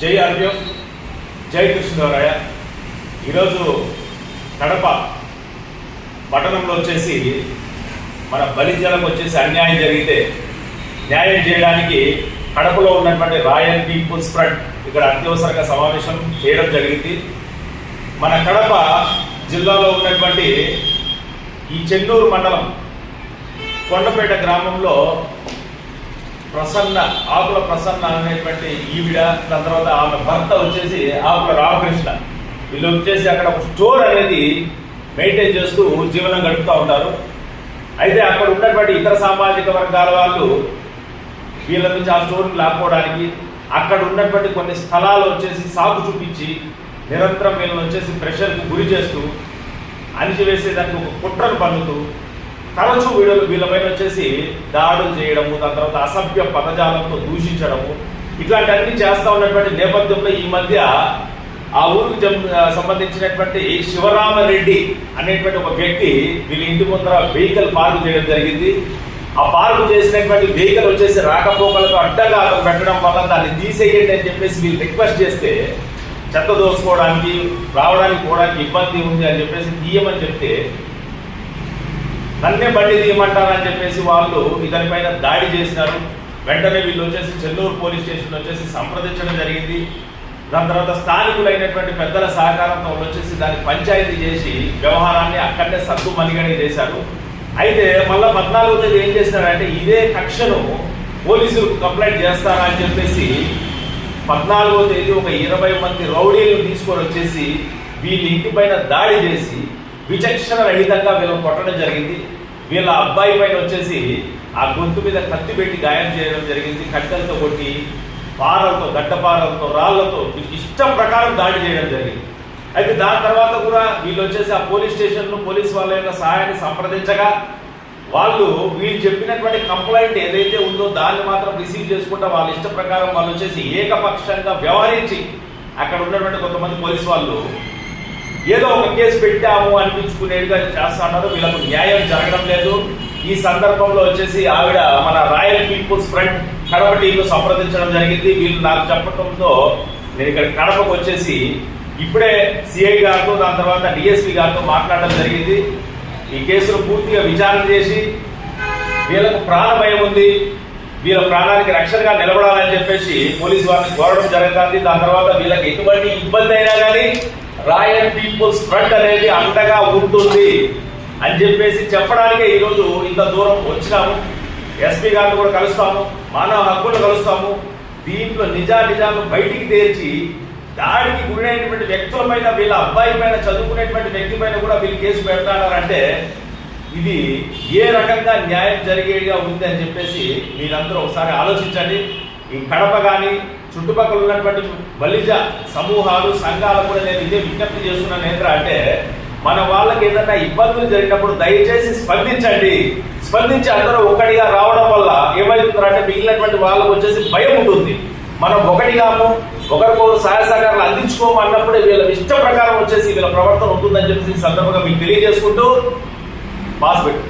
జై ఆర్యం జై కృష్ణదేవరాయ ఈరోజు కడప పట్టణంలో వచ్చేసి మన బలిజలకు వచ్చేసి అన్యాయం జరిగితే న్యాయం చేయడానికి కడపలో ఉన్నటువంటి రాయల్ పీపుల్స్ ఫ్రంట్ ఇక్కడ అత్యవసరంగా సమావేశం చేయడం జరిగింది. మన కడప జిల్లాలో ఉన్నటువంటి ఈ చెన్నూరు మండలం కొండపేట గ్రామంలో ప్రసన్న ఆకుల ప్రసన్న అనేటువంటి ఈవిడ దాని తర్వాత ఆమె భర్త వచ్చేసి ఆకుల రామకృష్ణ. వీళ్ళు వచ్చేసి అక్కడ ఒక స్టోర్ అనేది మెయింటైన్ చేస్తూ జీవనం గడుపుతూ ఉంటారు. అయితే అక్కడ ఉన్నటువంటి ఇతర సామాజిక వర్గాల వాళ్ళు వీళ్ళ నుంచి ఆ స్టోర్ని లాక్కోవడానికి అక్కడ ఉన్నటువంటి కొన్ని స్థలాలు వచ్చేసి సాగు చూపించి నిరంతరం వీళ్ళని వచ్చేసి ప్రెషర్కు గురి చేస్తూ అణిచివేసేదానికి ఒక కుట్రను పన్నుతూ తరచూ వీళ్ళు వీళ్ళపైన వచ్చేసి దాడులు చేయడము దాని తర్వాత అసభ్య పదజాలంతో దూషించడము ఇట్లాంటివన్నీ చేస్తూ ఉన్నటువంటి నేపథ్యంలో ఈ మధ్య ఆ ఊరికి సంబంధించినటువంటి శివరామరెడ్డి అనేటువంటి ఒక వ్యక్తి వీళ్ళ ఇంటి ముందర వెహికల్ పార్క్ చేయడం జరిగింది. ఆ పార్క్ చేసినటువంటి వెహికల్ వచ్చేసి రాకపోకలకు అడ్డగా అతను పెట్టడం వల్ల దాన్ని తీసేయండి అని చెప్పేసి వీళ్ళు రిక్వెస్ట్ చేస్తే చెత్త దోసుకోవడానికి రావడానికి పోవడానికి ఇబ్బంది ఉంది అని చెప్పేసి తీయమని చెప్తే నన్నే బండి తీయమంటారని చెప్పేసి వాళ్ళు ఇతని పైన దాడి చేసినారు. వెంటనే వీళ్ళు వచ్చేసి చెల్లూరు పోలీస్ స్టేషన్ వచ్చేసి సంప్రదించడం జరిగింది. దాని తర్వాత స్థానికులైనటువంటి పెద్దల సహకారంతో వాళ్ళు వచ్చేసి దాన్ని పంచాయతీ చేసి వ్యవహారాన్ని అక్కడనే సద్దు మనిగని చేశారు. అయితే మళ్ళీ పద్నాలుగో తేదీ ఏం చేసినారంటే ఇదే కక్షను పోలీసులు కంప్లైంట్ చేస్తారా అని చెప్పేసి పద్నాలుగో తేదీ ఒక ఇరవై మంది రౌడీలను తీసుకొని వచ్చేసి వీళ్ళ ఇంటి పైన దాడి చేసి విచక్షణ రహితంగా వీళ్ళని కొట్టడం జరిగింది. వీళ్ళ అబ్బాయి పైన వచ్చేసి ఆ గొంతు మీద కత్తి పెట్టి గాయం చేయడం జరిగింది. కట్టెలతో కొట్టి పారలతో గడ్డపారలతో రాళ్ళతో ఇష్టం ప్రకారం దాడి చేయడం జరిగింది. అయితే దాని తర్వాత కూడా వీళ్ళు వచ్చేసి ఆ పోలీస్ స్టేషన్లో పోలీస్ వాళ్ళ యొక్క సహాయాన్ని సంప్రదించగా వాళ్ళు వీళ్ళు చెప్పినటువంటి కంప్లైంట్ ఏదైతే ఉందో దాన్ని మాత్రం రిసీవ్ చేసుకుంటా వాళ్ళ ఇష్ట ప్రకారం వాళ్ళు వచ్చేసి ఏకపక్షంగా వ్యవహరించి అక్కడ ఉన్నటువంటి కొంతమంది పోలీస్ వాళ్ళు ఏదో ఒక కేసు పెట్టాము అనిపించుకునేట్టుగా చేస్తున్నారు. వీళ్ళకు న్యాయం జరగడం లేదు. ఈ సందర్భంలో వచ్చేసి ఆవిడ మన రాయల్ పీపుల్స్ ఫ్రంట్ కడప టీంను సంప్రదించడం జరిగింది. వీళ్ళు నాకు చెప్పడంతో నేను ఇక్కడ కడపకు వచ్చేసి ఇప్పుడే సిఐ గారితో దాని తర్వాత డిఎస్పి గారితో మాట్లాడడం జరిగింది. ఈ కేసును పూర్తిగా విచారణ చేసి వీళ్ళకు ప్రాణ భయం ఉంది. వీళ్ళ ప్రాణానికి రక్షణగా నిలబడాలని చెప్పేసి పోలీసు వారిని కోరడం జరుగుతుంది. దాని తర్వాత వీళ్ళకి ఎటువంటి ఇబ్బంది అయినా కానీ రాయల్ పీపుల్స్ ఫ్రంట్ అనేది అండగా ఉంటుంది అని చెప్పేసి చెప్పడానికే ఈరోజు ఇంత దూరం వచ్చినాము. ఎస్పీ గారిని కూడా కలుస్తాము మానవ హక్కులను కలుస్తాము. దీంట్లో నిజా నిజాలను బయటికి తేల్చి దాడికి గురైనటువంటి వ్యక్తుల పైన వీళ్ళ అబ్బాయి పైన చదువుకునేటువంటి వ్యక్తి పైన కూడా వీళ్ళు కేసు పెడతాడారంటే ఇది ఏ రకంగా న్యాయం జరిగేదిగా ఉంది అని చెప్పేసి మీరందరూ ఒకసారి ఆలోచించండి. ఈ కడప కానీ చుట్టుపక్కల ఉన్నటువంటి బలిజ సమూహాలు సంఘాలు కూడా నేను ఇదే విజ్ఞప్తి చేస్తున్నాను ఏంట్రా అంటే మన వాళ్ళకి ఏదైనా ఇబ్బందులు జరిగినప్పుడు దయచేసి స్పందించండి. స్పందించి అందరూ ఒకటిగా రావడం వల్ల ఏమవుతుందంటే మిగిలినటువంటి వాళ్ళకు వచ్చేసి భయం ఉంటుంది. మనం ఒకటిగాము ఒకరికొకరు సహాయ సహకారాలు అందించుకోము అన్నప్పుడే వీళ్ళ ఇష్ట ప్రకారం వచ్చేసి వీళ్ళ ప్రవర్తన ఉంటుందని చెప్పేసి ఈ సందర్భంగా మీకు తెలియజేసుకుంటూ పాస్ పెట్టు.